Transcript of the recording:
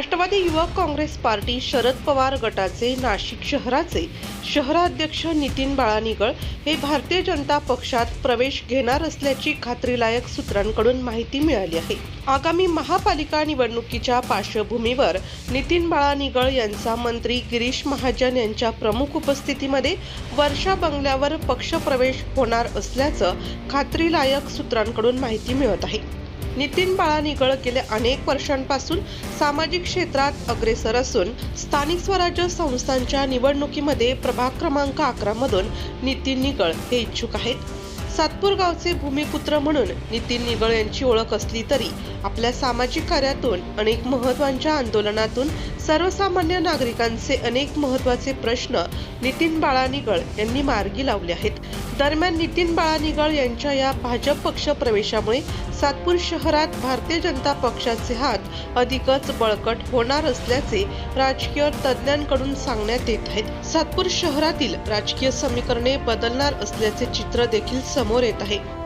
राष्ट्रवादी युवक काँग्रेस पार्टी शरद पवार गटाचे नाशिक शहराचे शहराध्यक्ष नितीन बाळानिगळ हे भारतीय जनता पक्षात प्रवेश घेणार असल्याची खात्रीलायक सूत्रांकडून माहिती मिळाली आहे. आगामी महापालिका निवडणुकीच्या पार्श्वभूमीवर नितीन बाळानिगळ यांचा मंत्री गिरीश महाजन यांच्या प्रमुख उपस्थितीमध्ये वर्षा बंगल्यावर पक्षप्रवेश होणार असल्याचं खात्रीलायक सूत्रांकडून माहिती मिळत आहे. नितीन बाळानिगळ गेल्या अनेक वर्षांपासून सामाजिक क्षेत्रात अग्रेसर असून स्थानिक स्वराज्य संस्थांच्या निवडणुकीमध्ये प्रभाग क्रमांक अकरा मधून नितीन निगळ हे इच्छुक आहेत. सातपूर गावचे भूमिपुत्र म्हणून नितीन निगळ यांची ओळख असली तरी आपल्या सामाजिक कार्यातून अनेक महत्त्वाच्या आंदोलनातून सर्वसामान्य नागरिकांचे अनेक महत्त्वाचे प्रश्न नितीन बाळानिगळ यांनी मार्गी लावले आहेत. दरम्यान नितीन बाळानिगळ यांच्या या भाजप पक्ष प्रवेशामुळे सातपूर शहरात भारतीय जनता पक्षाचे हात अधिकच बळकट होणार असल्याचे राजकीय तज्ज्ञांकडून सांगण्यात येत आहेत. सातपूर शहरातील राजकीय समीकरणे बदलणार असल्याचे चित्र देखील समोर येत आहे.